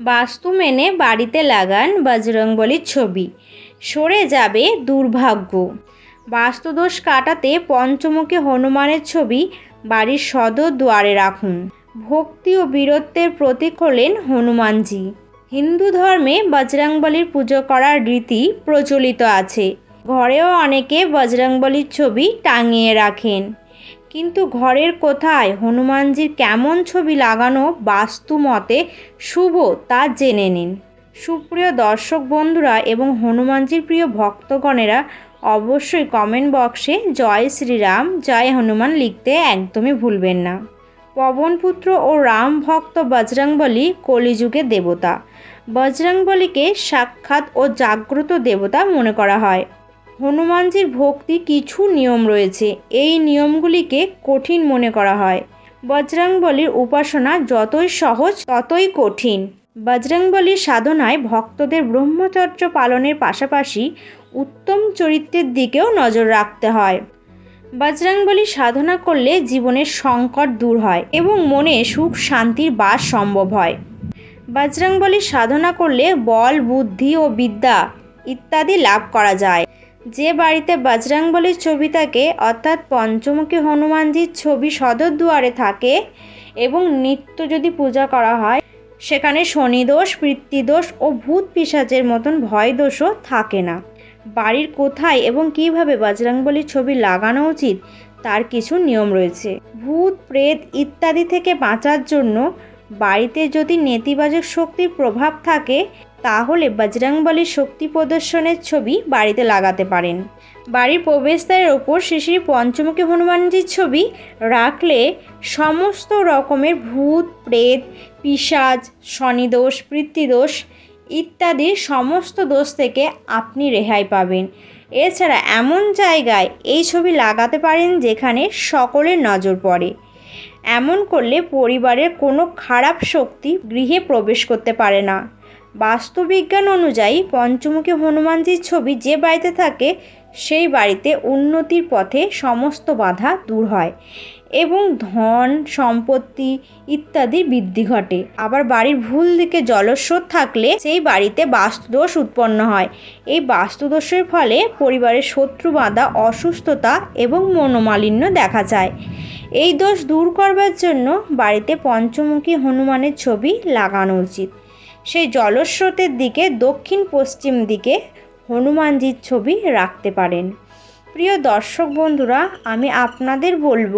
বাস্তু মেনে বাড়িতে লাগান বজরংবলীর ছবি। সরে যাবে দুর্ভাগ্য। বাস্তুদোষ কাটাতে পঞ্চমুখী হনুমানের ছবি বাড়ির সদর দুয়ারে রাখুন। ভক্তি ও বীরত্বের প্রতীক হলেন হনুমানজি। হিন্দু ধর্মে বজরংবলীর পুজো করার রীতি প্রচলিত আছে। ঘরেও অনেকে বজরংবলীর ছবি টাঙিয়ে রাখেন। কিন্তু ঘরের কোথায় হনুমানজির কেমন ছবি লাগানো বাস্তু মতে শুভ তা জেনে নিন। সুপ্রিয় দর্শক বন্ধুরা এবং হনুমানজির প্রিয় ভক্তগণেরা, অবশ্যই কমেন্ট বক্সে জয় শ্রীরাম, জয় হনুমান লিখতে একদমই ভুলবেন না। পবনপুত্র ও রাম ভক্ত বজরংবলী কলিযুগের দেবতা। বজরংবলীকে সাক্ষাৎ ও জাগ্রত দেবতা মনে করা হয়। হনুমানজির ভক্তি কিছু নিয়ম রয়েছে। এই নিয়মগুলিকে কঠিন মনে করা হয়। বজরংবলীর উপাসনা যতই সহজ, ততই কঠিন। বজরংবলীর সাধনায় ভক্তদের ব্রহ্মচর্য পালনের পাশাপাশি উত্তম চরিত্রের দিকেও নজর রাখতে হয়। বজরংবলী সাধনা করলে জীবনের সংকট দূর হয় এবং মনে সুখ, শান্তির বাস সম্ভব হয়। বজরংবলী সাধনা করলে বল, বুদ্ধি ও বিদ্যা ইত্যাদি লাভ করা যায়। যে বাড়িতে বজরংবলীর ছবি থাকে, অর্থাৎ পঞ্চমুখী হনুমানজির ছবি সদর দুয়ারে থাকে এবং নিত্য যদি পূজা করা হয়, সেখানে শনিদোষ, পিতৃদোষ ও ভূত পিসাচের মতন ভয় দোষও থাকে না। বাড়ির কোথায় এবং কীভাবে বজরংবলীর ছবি লাগানো উচিত, তার কিছু নিয়ম রয়েছে। ভূত, প্রেত ইত্যাদি থেকে বাঁচার জন্য বাড়িতে যদি নেতিবাচক শক্তির প্রভাব থাকে তাহলে বজরংবলীর শক্তি প্রদর্শনের ছবি বাড়িতে লাগাতে পারেন। বাড়ির প্রবেশদ্বারের ওপর শ্রী শ্রী পঞ্চমুখী হনুমানজির ছবি রাখলে সমস্ত রকমের ভূত, প্রেত, পিসাজ, শনিদোষ, পিতৃদোষ ইত্যাদি সমস্ত দোষ থেকে আপনি রেহাই পাবেন। এছাড়া এমন জায়গায় এই ছবি লাগাতে পারেন যেখানে সকলের নজর পড়ে। এমন করলে পরিবারের কোনো খারাপ শক্তি গৃহে প্রবেশ করতে পারে না। বাস্তুবিজ্ঞান অনুযায়ী পঞ্চমুখী হনুমানজির ছবি যে বাড়িতে থাকে, সেই বাড়িতে উন্নতির পথে সমস্ত বাধা দূর হয় এবং ধন, সম্পত্তি ইত্যাদির বৃদ্ধি ঘটে। আবার বাড়ির ভুল দিকে জলস্রোত থাকলে সেই বাড়িতে বাস্তুদোষ উৎপন্ন হয়। এই বাস্তুদোষের ফলে পরিবারের শত্রু বাঁধা অসুস্থতা এবং মনোমালিন্য দেখা যায়। এই দোষ দূর করবার জন্য বাড়িতে পঞ্চমুখী হনুমানের ছবি লাগানো উচিত। সেই জলস্রোতের দিকে, দক্ষিণ পশ্চিম দিকে হনুমানজির ছবি রাখতে পারেন। প্রিয় দর্শক বন্ধুরা, আমি আপনাদের বলব,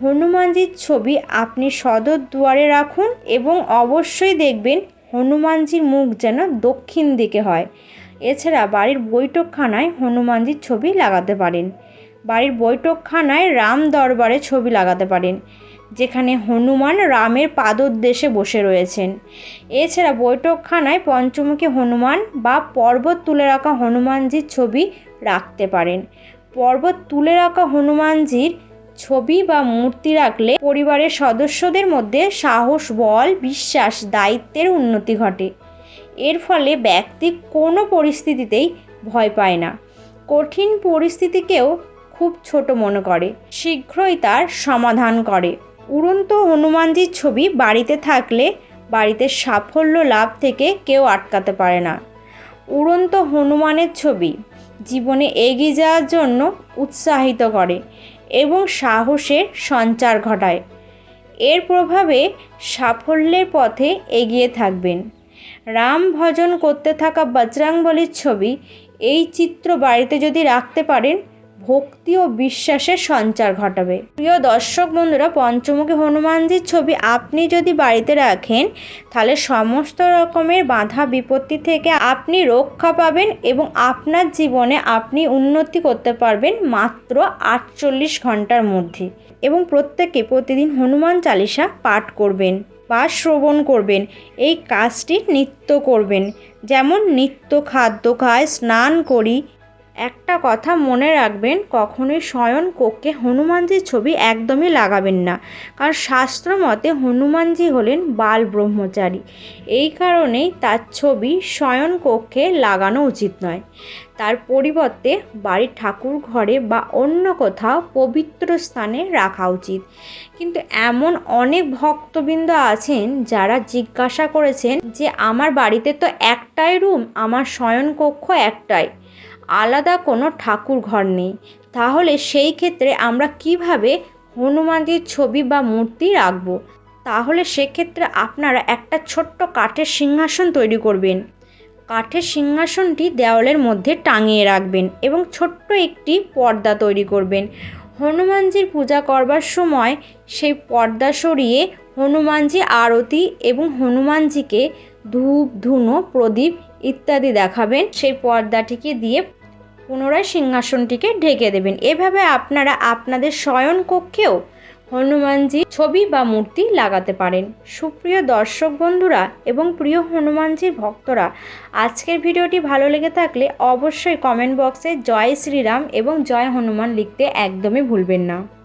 হনুমানজির ছবি আপনি সদর দুয়ারে রাখুন এবং অবশ্যই দেখবেন হনুমানজির মুখ যেন দক্ষিণ দিকে হয়। এছাড়া বাড়ির বৈঠকখানায় হনুমানজির ছবি লাগাতে পারেন। বাড়ির বৈঠকখানায় রাম দরবারে ছবি লাগাতে পারেন। যেখানে হনুমান রামের পাদোদ্দেশে বসে রয়েছেন। এছাড়া বৈঠকখানায় পঞ্চমুখী হনুমান বা পর্বত তুলে রাখা হনুমানজির ছবি রাখতে পারেন। পর্বত তুলে রাখা হনুমানজির ছবি বা মূর্তি রাখলে পরিবারের সদস্যদের মধ্যে সাহস, বল, বিশ্বাস, দায়িত্বের উন্নতি ঘটে। এর ফলে ব্যক্তি কোনো পরিস্থিতিতেই ভয় পায় না। কঠিন পরিস্থিতিকেও খুব ছোট মনে করে। শীঘ্রই তার সমাধান করে। উড়ন্ত হনুমানজির ছবি বাড়িতে থাকলে বাড়িতে সাফল্য লাভ থেকে কেউ আটকাতে পারে না। উড়ন্ত হনুমানের ছবি জীবনে এগিয়ে যাওয়ার জন্য উৎসাহিত করে এবং সাহসের সঞ্চার ঘটায়। এর প্রভাবে সাফল্যের পথে এগিয়ে থাকবেন। রাম ভজন করতে থাকা বজরাংবলীর ছবি এই চিত্র বাড়িতে যদি রাখতে পারেন ভক্তি ও বিশ্বাসের সঞ্চার ঘটাবে। প্রিয় দর্শক বন্ধুরা, পঞ্চমুখী হনুমানজির ছবি আপনি যদি বাড়িতে রাখেন, তাহলে সমস্ত রকমের বাধা বিপত্তি থেকে আপনি রক্ষা পাবেন এবং আপনার জীবনে আপনি উন্নতি করতে পারবেন মাত্র আটচল্লিশ ঘণ্টার মধ্যে এবং প্রত্যেকে প্রতিদিন হনুমান চালিসা পাঠ করবেন বা শ্রবণ করবেন। এই কাজটি নিত্য করবেন। যেমন নিত্য খাদ্য খায়, স্নান করি একটা কথা মনে রাখবেন, কখনোই শয়ন কক্ষে হনুমানজির ছবি একদমই লাগাবেন না। কারণ শাস্ত্র মতে হনুমানজি হলেন বাল ব্রহ্মচারী। এই কারণেই তার ছবি শয়ন কক্ষে লাগানো উচিত নয়। তার পরিবর্তে বাড়ির ঠাকুর ঘরে বা অন্য কোথাও পবিত্র স্থানে রাখা উচিত। কিন্তু এমন অনেক ভক্তবৃন্দ আছেন যারা জিজ্ঞাসা করেছেন যে, আমার বাড়িতে তো একটাই রুম, আমার শয়নকক্ষ একটাই। আলাদা কোনো ঠাকুর ঘর নেই। তাহলে সেই ক্ষেত্রে আমরা কীভাবে হনুমানজির ছবি বা মূর্তি রাখব? তাহলে সেক্ষেত্রে আপনারা একটা ছোট্ট কাঠের সিংহাসন তৈরি করবেন। কাঠের সিংহাসনটি দেওয়ালের মধ্যে টাঙিয়ে রাখবেন এবং ছোট্ট একটি পর্দা তৈরি করবেন। হনুমানজির পূজা করবার সময় সেই পর্দা সরিয়ে হনুমানজি আরতি এবং হনুমানজিকে ধূপ, ধুনো, প্রদীপ ইত্যাদি দেখাবেন। সেই পর্দাটিকে দিয়ে পুনরায় সিংহাসনটিকে ঢেকে দেবেন। এভাবে আপনারা আপনাদের শয়ন কক্ষেও হনুমানজি ছবি বা মূর্তি লাগাতে পারেন। সুপ্রিয় দর্শক বন্ধুরা এবং প্রিয় হনুমানজির ভক্তরা, আজকের ভিডিওটি ভালো লেগে থাকলে অবশ্যই কমেন্ট বক্সে জয় শ্রীরাম এবং জয় হনুমান লিখতে একদমই ভুলবেন না।